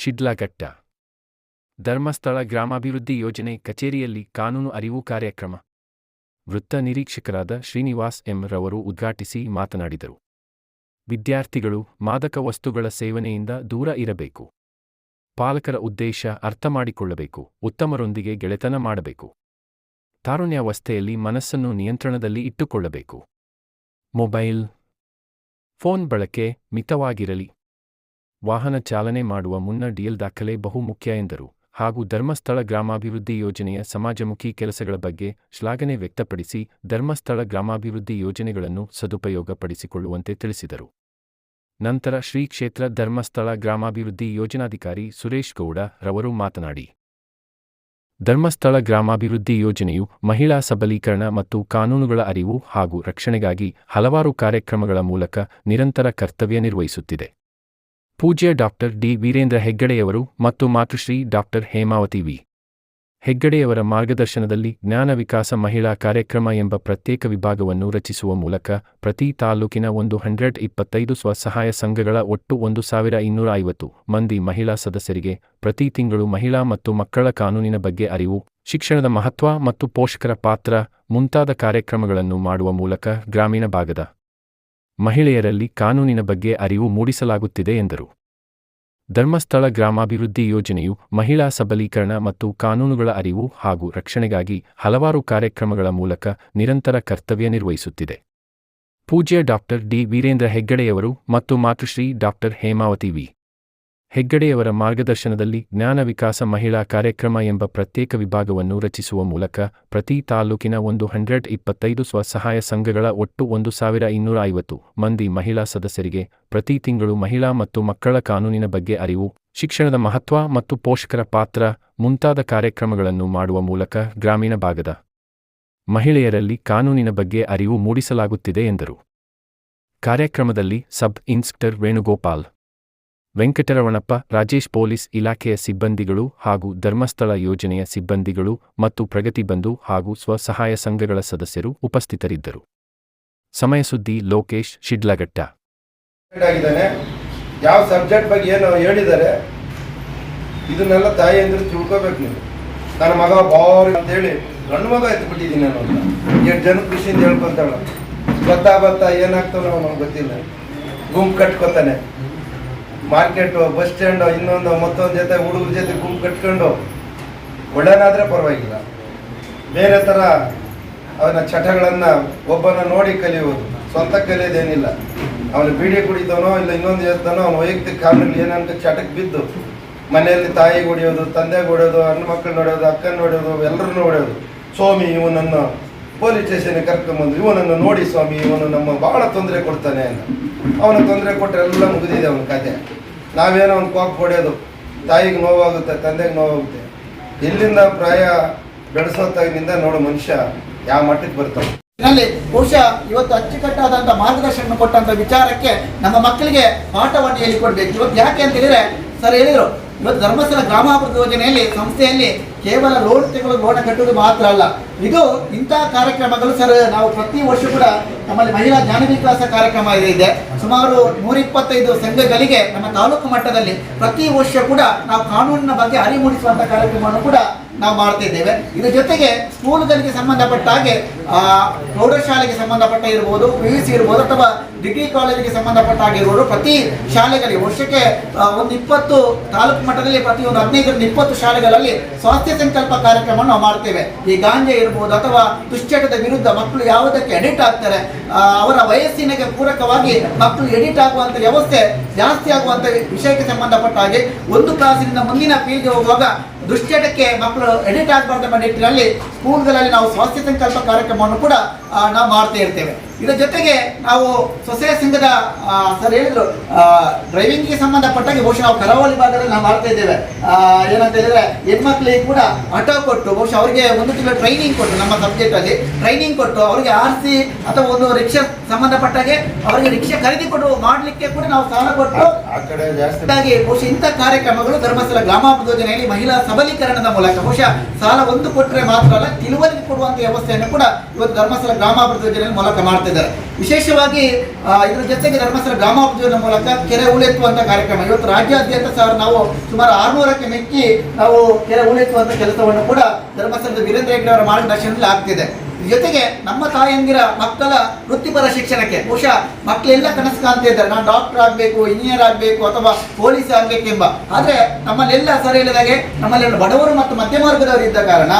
ಶಿಡ್ಲಘಟ್ಟ. ಧರ್ಮಸ್ಥಳ ಗ್ರಾಮಾಭಿವೃದ್ಧಿ ಯೋಜನೆ ಕಚೇರಿಯಲ್ಲಿ ಕಾನೂನು ಅರಿವು ಕಾರ್ಯಕ್ರಮ. ವೃತ್ತ ನಿರೀಕ್ಷಕರಾದ ಶ್ರೀನಿವಾಸ್ ಎಂ ರವರು ಉದ್ಘಾಟಿಸಿ ಮಾತನಾಡಿದರು. ವಿದ್ಯಾರ್ಥಿಗಳು ಮಾದಕ ವಸ್ತುಗಳ ಸೇವನೆಯಿಂದ ದೂರ ಇರಬೇಕು. ಪಾಲಕರ ಉದ್ದೇಶ ಅರ್ಥ ಮಾಡಿಕೊಳ್ಳಬೇಕು, ಉತ್ತಮರೊಂದಿಗೆ ಗೆಳೆತನ ಮಾಡಬೇಕು. ತಾರುಣ್ಯಾವಸ್ಥೆಯಲ್ಲಿ ಮನಸ್ಸನ್ನು ನಿಯಂತ್ರಣದಲ್ಲಿ ಇಟ್ಟುಕೊಳ್ಳಬೇಕು. ಮೊಬೈಲ್, ಫೋನ್ ಬಳಕೆ ಮಿತವಾಗಿರಲಿ. ವಾಹನ ಚಾಲನೆ ಮಾಡುವ ಮುನ್ನ ಡಿಎಲ್ ದಾಖಲೆ ಬಹು ಮುಖ್ಯ ಎಂದರು. ಹಾಗೂ ಧರ್ಮಸ್ಥಳ ಗ್ರಾಮಾಭಿವೃದ್ಧಿ ಯೋಜನೆಯ ಸಮಾಜಮುಖಿ ಕೆಲಸಗಳ ಬಗ್ಗೆ ಶ್ಲಾಘನೆ ವ್ಯಕ್ತಪಡಿಸಿ ಧರ್ಮಸ್ಥಳ ಗ್ರಾಮಾಭಿವೃದ್ಧಿ ಯೋಜನೆಗಳನ್ನು ಸದುಪಯೋಗಪಡಿಸಿಕೊಳ್ಳುವಂತೆ ತಿಳಿಸಿದರು. ನಂತರ ಶ್ರೀ ಕ್ಷೇತ್ರ ಧರ್ಮಸ್ಥಳ ಗ್ರಾಮಾಭಿವೃದ್ಧಿ ಯೋಜನಾಧಿಕಾರಿ ಸುರೇಶ್ ಗೌಡ ರವರು ಮಾತನಾಡಿ, ಧರ್ಮಸ್ಥಳ ಗ್ರಾಮಾಭಿವೃದ್ಧಿ ಯೋಜನೆಯು ಮಹಿಳಾ ಸಬಲೀಕರಣ ಮತ್ತು ಕಾನೂನುಗಳ ಅರಿವು ಹಾಗೂ ರಕ್ಷಣೆಗಾಗಿ ಹಲವಾರು ಕಾರ್ಯಕ್ರಮಗಳ ಮೂಲಕ ನಿರಂತರ ಕರ್ತವ್ಯ ನಿರ್ವಹಿಸುತ್ತಿದೆ. ಪೂಜ್ಯ ಡಾಕ್ಟರ್ ಡಿ ವೀರೇಂದ್ರ ಹೆಗ್ಗಡೆಯವರು ಮತ್ತು ಮಾತೃಶ್ರೀ ಡಾಕ್ಟರ್ ಹೇಮಾವತಿ ವಿ. ಹೆಗ್ಗಡೆಯವರ ಮಾರ್ಗದರ್ಶನದಲ್ಲಿ ಜ್ಞಾನ ವಿಕಾಸ ಮಹಿಳಾ ಕಾರ್ಯಕ್ರಮ ಎಂಬ ಪ್ರತ್ಯೇಕ ವಿಭಾಗವನ್ನು ರಚಿಸುವ ಮೂಲಕ ಪ್ರತಿ ತಾಲೂಕಿನ ಒಂದು ಹಂಡ್ರೆಡ್ ಇಪ್ಪತ್ತೈದು ಸ್ವಸಹಾಯ ಸಂಘಗಳ ಒಟ್ಟು ಒಂದು ಸಾವಿರ ಇನ್ನೂರ ಐವತ್ತು ಮಂದಿ ಮಹಿಳಾ ಸದಸ್ಯರಿಗೆ ಪ್ರತಿ ತಿಂಗಳು ಮಹಿಳಾ ಮತ್ತು ಮಕ್ಕಳ ಕಾನೂನಿನ ಬಗ್ಗೆ ಅರಿವು, ಶಿಕ್ಷಣದ ಮಹತ್ವ ಮತ್ತು ಪೋಷಕರ ಪಾತ್ರ ಮುಂತಾದ ಕಾರ್ಯಕ್ರಮಗಳನ್ನು ಮಾಡುವ ಮೂಲಕ ಗ್ರಾಮೀಣ ಭಾಗದ ಮಹಿಳೆಯರಲ್ಲಿ ಕಾನೂನಿನ ಬಗ್ಗೆ ಅರಿವು ಮೂಡಿಸಲಾಗುತ್ತಿದೆ ಎಂದರು. ಧರ್ಮಸ್ಥಳ ಗ್ರಾಮಾಭಿವೃದ್ಧಿ ಯೋಜನೆಯು ಮಹಿಳಾ ಸಬಲೀಕರಣ ಮತ್ತು ಕಾನೂನುಗಳ ಅರಿವು ಹಾಗೂ ರಕ್ಷಣೆಗಾಗಿ ಹಲವಾರು ಕಾರ್ಯಕ್ರಮಗಳ ಮೂಲಕ ನಿರಂತರ ಕರ್ತವ್ಯ ನಿರ್ವಹಿಸುತ್ತಿದೆ. ಪೂಜ್ಯ ಡಾಕ್ಟರ್ ಡಿ. ವೀರೇಂದ್ರ ಹೆಗ್ಗಡೆಯವರು ಮತ್ತು ಮಾತೃಶ್ರೀ ಡಾಕ್ಟರ್ ಹೇಮಾವತಿ ವಿ. ಹೆಗ್ಗಡೆಯವರ ಮಾರ್ಗದರ್ಶನದಲ್ಲಿ ಜ್ಞಾನ ವಿಕಾಸ ಮಹಿಳಾ ಕಾರ್ಯಕ್ರಮ ಎಂಬ ಪ್ರತ್ಯೇಕ ವಿಭಾಗವನ್ನು ರಚಿಸುವ ಮೂಲಕ ಪ್ರತಿ ತಾಲೂಕಿನ ಒಂದು ಹಂಡ್ರೆಡ್ ಇಪ್ಪತ್ತೈದು ಸ್ವಸಹಾಯ ಸಂಘಗಳ ಒಟ್ಟು ಒಂದು ಸಾವಿರ ಇನ್ನೂರ ಐವತ್ತು ಮಂದಿ ಮಹಿಳಾ ಸದಸ್ಯರಿಗೆ ಪ್ರತಿ ತಿಂಗಳು ಮಹಿಳಾ ಮತ್ತು ಮಕ್ಕಳ ಕಾನೂನಿನ ಬಗ್ಗೆ ಅರಿವು, ಶಿಕ್ಷಣದ ಮಹತ್ವ ಮತ್ತು ಪೋಷಕರ ಪಾತ್ರ ಮುಂತಾದ ಕಾರ್ಯಕ್ರಮಗಳನ್ನು ಮಾಡುವ ಮೂಲಕ ಗ್ರಾಮೀಣ ಭಾಗದ ಮಹಿಳೆಯರಲ್ಲಿ ಕಾನೂನಿನ ಬಗ್ಗೆ ಅರಿವು ಮೂಡಿಸಲಾಗುತ್ತಿದೆ ಎಂದರು. ಕಾರ್ಯಕ್ರಮದಲ್ಲಿ sub inspector Venugopal Venkataramanappa, Rajesh police ಇಲಾಖೆಯ ಸಿಬ್ಬಂದಿಗಳು ಹಾಗೂ ಧರ್ಮಸ್ಥಳ ಯೋಜನೆಯ ಸಿಬ್ಬಂದಿಗಳು ಮತ್ತು ಪ್ರಗತಿ ಬಂಧು ಹಾಗೂ ಸ್ವಸಹಾಯ ಸಂಘಗಳ ಸದಸ್ಯರು ಉಪಸ್ಥಿತರಿದ್ದರು. ಸಮಯ ಸುದ್ದಿ ಲೋಕೇಶ್, ಶಿಡ್ಲಘಟ್ಟ. ಯಾವ ಸಬ್ಜೆಕ್ಟ್ ಬಗ್ಗೆ ಏನು ಹೇಳಿದ್ದಾರೆ. ಇದನ್ನೆಲ್ಲ ತಾಯಿ ಅಂದ್ರೆ ತಿಳ್ಕೊಬೇಕು ನೀವು. ನನ್ನ ಮಗ ಬಾರಿ ಅಂತೇಳಿ ಗಂಡು ಮಗ ಎತ್ಬಿಟ್ಟಿದ್ದೀನಿ ನಾನು ಅಂತ. ಎಷ್ಟು ಜನ ಖುಷಿಯಿಂದ ಹೇಳ್ಕೊಂತಾಳ. ಗೊತ್ತಾ ಬತ್ತಾ ಏನಾಗ್ತಾವ ನಮ್ಗೆ ಗೊತ್ತಿಲ್ಲ. ಗುಂಪು ಕಟ್ಕೊತಾನೆ. ಮಾರ್ಕೆಟು ಬಸ್ ಸ್ಟ್ಯಾಂಡು ಇನ್ನೊಂದು, ಮತ್ತೊಂದು ಜೊತೆ ಹುಡುಗರ ಜೊತೆ ಗುಂಪು ಕಟ್ಕೊಂಡು ಒಳ್ಳೆನಾದ್ರೆ ಪರವಾಗಿಲ್ಲ. ಬೇರೆ ಥರ ಅವನ ಚಟಗಳನ್ನು ಒಬ್ಬನ ನೋಡಿ ಕಲಿಯುವುದು. ಸ್ವಂತ ಕಲಿಯೋದೇನಿಲ್ಲ. ಅವನು ಬೀಡಿ ಕುಡಿತಾನೋ, ಇಲ್ಲ ಇನ್ನೊಂದು ಹೇಳ್ತಾನೋ, ಅವನ ವೈಯಕ್ತಿಕ ಕಾರಣಗಳು ಏನಂತ ಚಟಕ್ಕೆ ಬಿದ್ದು, ಮನೆಯಲ್ಲಿ ತಾಯಿ ಹೊಡೆಯೋದು ತಂದೆಗೆ ಹೊಡೆಯೋದು ಹೆಣ್ಣು ಮಕ್ಕಳು ನೋಡೋದು ಅಕ್ಕನ ನೋಡೋದು ಎಲ್ಲರನ್ನೂ ಹೊಡೆಯೋದು ಸ್ವಾಮಿ, ಇವನನ್ನು ಪೊಲೀಸ್ ಸ್ಟೇಷನ್ಗೆ ಕರ್ಕೊಂಬಂದು ಇವನನ್ನು ನೋಡಿ ಸ್ವಾಮಿ, ಇವನು ನಮ್ಮ ಭಾಳ ತೊಂದರೆ ಕೊಡ್ತಾನೆ ಅಂತ. ಅವನ ತೊಂದರೆ ಕೊಟ್ಟರೆ ಎಲ್ಲ ಮುಗಿದಿದೆ ಅವನ ಕತೆ. ನಾವೇನೋ ಒಂದು ಕೋಪ ಹೊಡೆಯೋದು, ತಾಯಿಗೆ ನೋವಾಗುತ್ತೆ, ತಂದೆಗೆ ನೋವಾಗುತ್ತೆ. ಇಲ್ಲಿಂದ ಪ್ರಾಯ ಬೆಳೆಸೋತಾಗಿನಿಂದ ನೋಡೋ ಮನುಷ್ಯ ಯಾವ ಮಟ್ಟಕ್ಕೆ ಬರ್ತಾನೆ. ಇದರಲ್ಲಿ ಬಹುಶಃ ಇವತ್ತು ಅಚ್ಚುಕಟ್ಟಾದಂಥ ಮಾರ್ಗದರ್ಶನ ಕೊಟ್ಟಂತ ವಿಚಾರಕ್ಕೆ ನಮ್ಮ ಮಕ್ಕಳಿಗೆ ಪಾಠವನ್ನು ಹೇಳಿಕೊಡ್ಬೇಕು. ಇವತ್ತು ಯಾಕೆ ಅಂತ ಹೇಳಿದ್ರೆ, ಸರ್ ಹೇಳಿದ್ರು, ಇವತ್ತು ಧರ್ಮಸ್ಥಳ ಗ್ರಾಮಾಭಿವೃದ್ಧಿ ಯೋಜನೆಯಲ್ಲಿ ಸಂಸ್ಥೆಯಲ್ಲಿ ಕೇವಲ ಲೋನ್ ತೆಗೆದು ಲೋಣ ಕಟ್ಟುವುದು ಮಾತ್ರ ಅಲ್ಲ. ಇದು ಇಂತಹ ಕಾರ್ಯಕ್ರಮಗಳು ಸರ್ ನಾವು ಪ್ರತಿ ವರ್ಷ ಕೂಡ ನಮ್ಮಲ್ಲಿ ಮಹಿಳಾ ಜ್ಞಾನ ವಿಕಾಸ ಕಾರ್ಯಕ್ರಮ ಇದೆ ಸುಮಾರು ನೂರಿಪ್ಪತ್ತೈದು ಸಂಘಗಳಿಗೆ ನಮ್ಮ ತಾಲೂಕು ಮಟ್ಟದಲ್ಲಿ ಪ್ರತಿ ವರ್ಷ ಕೂಡ ನಾವು ಕಾನೂನಿನ ಬಗ್ಗೆ ಅರಿವು ಮೂಡಿಸುವಂತಹ ಕಾರ್ಯಕ್ರಮವನ್ನು ಕೂಡ ನಾವು ಮಾಡ್ತಾ ಇದ್ದೇವೆ. ಇದರ ಜೊತೆಗೆ ಸ್ಕೂಲ್ಗಳಿಗೆ ಸಂಬಂಧಪಟ್ಟ ಹಾಗೆ ಆ, ಪ್ರೌಢಶಾಲೆಗೆ ಸಂಬಂಧಪಟ್ಟ ಇರ್ಬೋದು ಪಿ ಯು ಸಿ ಇರ್ಬೋದು ಅಥವಾ ಡಿಗ್ರಿ ಕಾಲೇಜಿಗೆ ಸಂಬಂಧಪಟ್ಟ ಹಾಗೆ ಇರ್ಬೋದು ಪ್ರತಿ ಶಾಲೆಗಳಿಗೆ ವರ್ಷಕ್ಕೆ ಒಂದು ಇಪ್ಪತ್ತು ತಾಲೂಕು ಮಟ್ಟದಲ್ಲಿ ಪ್ರತಿ ಒಂದು ಹದಿನೈದರಿಂದ ಇಪ್ಪತ್ತು ಶಾಲೆಗಳಲ್ಲಿ ಸ್ವಾಸ್ಥ್ಯ ಸಂಕಲ್ಪ ಕಾರ್ಯಕ್ರಮವನ್ನು ನಾವು ಮಾಡ್ತೇವೆ. ಈ ಗಾಂಜೆ ಇರ್ಬೋದು ಅಥವಾ ದುಶ್ಚಟದ ವಿರುದ್ಧ ಮಕ್ಕಳು ಯಾವುದಕ್ಕೆ ಎಡಿಟ್ ಆಗ್ತಾರೆ ಅವರ ವಯಸ್ಸಿನಗೆ ಪೂರಕವಾಗಿ ಮಕ್ಕಳು ಎಡಿಟ್ ಆಗುವಂತ ವ್ಯವಸ್ಥೆ ಜಾಸ್ತಿ ಆಗುವಂತ ವಿಷಯಕ್ಕೆ ಸಂಬಂಧಪಟ್ಟ ಹಾಗೆ ಒಂದು ಕ್ಲಾಸಿನಿಂದ ಮುಂದಿನ ಪೀಳಿಗೆ ಹೋಗುವಾಗ ದುಶ್ಚಟಕ್ಕೆ ಮಕ್ಕಳು ಎಡಿಟ್ ಆಗಬಾರ್ದು ನಿಟ್ಟಿನಲ್ಲಿ ಸ್ಕೂಲ್ಗಳಲ್ಲಿ ನಾವು ಸ್ವಾಸ್ಥ್ಯ ಸಂಕಲ್ಪ ಕಾರ್ಯಕ್ರಮವನ್ನು ಕೂಡ ನಾವು ಮಾಡ್ತಾ ಇರ್ತೇವೆ. ಇದರ ಜೊತೆಗೆ ನಾವು ಸೊಸೆ ಸಂಘದ ಸರ್ ಹೇಳಿದ್ರು ಡ್ರೈವಿಂಗ್ಗೆ ಸಂಬಂಧಪಟ್ಟಂಗೆ ಬಹುಶಃ ನಾವು ಕರಾವಳಿ ಭಾಗದಲ್ಲಿ ನಾವು ಮಾಡ್ತಾ ಇದ್ದೇವೆ. ಏನಂತ ಹೇಳಿದ್ರೆ ಹೆಣ್ಮಕ್ಳಿಗೆ ಕೂಡ ಆಟೋ ಕೊಟ್ಟು ಬಹುಶಃ ಅವರಿಗೆ ಒಂದು ತಿಂಗಳು ಟ್ರೈನಿಂಗ್ ಕೊಟ್ಟು ನಮ್ಮ ಸಬ್ಜೆಕ್ಟಲ್ಲಿ ಟ್ರೈನಿಂಗ್ ಕೊಟ್ಟು ಅವರಿಗೆ ಆರ್ ಸಿ ಅಥವಾ ಒಂದು ರಿಕ್ಷಾ ಸಂಬಂಧಪಟ್ಟಾಗೆ ಅವರಿಗೆ ರಿಕ್ಷಾ ಖರೀದಿ ಕೊಟ್ಟು ಮಾಡಲಿಕ್ಕೆ ಕೂಡ ನಾವು ಸಾಲ ಕೊಟ್ಟು ಜಾಸ್ತಿ. ಹಾಗಾಗಿ ಬಹುಶಃ ಇಂಥ ಕಾರ್ಯಕ್ರಮಗಳು ಧರ್ಮಸ್ಥಳ ಗ್ರಾಮಾಭಿವೃದ್ಧಿ ಯೋಜನೆಯಲ್ಲಿ ಮಹಿಳಾ ಸಬಲೀಕರಣದ ಮೂಲಕ ಬಹುಶಃ ಸಾಲ ಒಂದು ಕೊಟ್ಟರೆ ಮಾತ್ರ ಅಲ್ಲ ತಿಳುವಳಿಕೆ ಕೊಡುವಂತ ವ್ಯವಸ್ಥೆಯನ್ನು ಕೂಡ ಇವತ್ತು ಧರ್ಮಸ್ಥಳ ಗ್ರಾಮಾಭಿವೃದ್ಧಿ ಯೋಜನೆಯ ಮೂಲಕ ಮಾಡ್ತಾ ಮಾಡ್ತಿದ್ದಾರೆ ವಿಶೇಷವಾಗಿ ಇದರ ಜೊತೆಗೆ ಧರ್ಮಸ್ಥಳ ಗ್ರಾಮಾಭಿವೃದ್ಧಿಯ ಮೂಲಕ ಕೆರೆ ಹೂಳೆತ್ತುವಂತ ಕಾರ್ಯಕ್ರಮ. ಇವತ್ತು ರಾಜ್ಯಾದ್ಯಂತ ಸರ್ ನಾವು ಸುಮಾರು ಆರ್ನೂರಕ್ಕೆ ಮೆಚ್ಚಿ ನಾವು ಕೆರೆ ಹೂಳೆತ್ತುವಂತ ಕೆಲಸವನ್ನು ಕೂಡ ಧರ್ಮಸ್ಥಳದ ವೀರೇಂದ್ರ ಹೆಗ್ಡೆ ಅವರ ಮಾರ್ಗದರ್ಶನದಲ್ಲಿ ಆಗ್ತಿದೆ. ಜೊತೆಗೆ ನಮ್ಮ ತಾಯಂದಿರ ಮಕ್ಕಳ ವೃತ್ತಿಪರ ಶಿಕ್ಷಣಕ್ಕೆ, ಬಹುಶಃ ಮಕ್ಕಳೆಲ್ಲ ಕನಸು ಕಾಣ್ತಾ ಇದ್ದಾರೆ. ನಾನು ಡಾಕ್ಟರ್ ಆಗಬೇಕು ಇಂಜಿನಿಯರ್ ಆಗಬೇಕು, ಅಥವಾ ಪೊಲೀಸ್ ಆಗಬೇಕೆಂಬ. ಆದರೆ ನಮ್ಮಲ್ಲೆಲ್ಲ ಸರಿ ಇಲ್ಲದಾಗೆ ನಮ್ಮಲ್ಲೆಲ್ಲ ಬಡವರು ಮತ್ತು ಮಧ್ಯಮ ವರ್ಗದವರು ಇದ್ದ ಕಾರಣ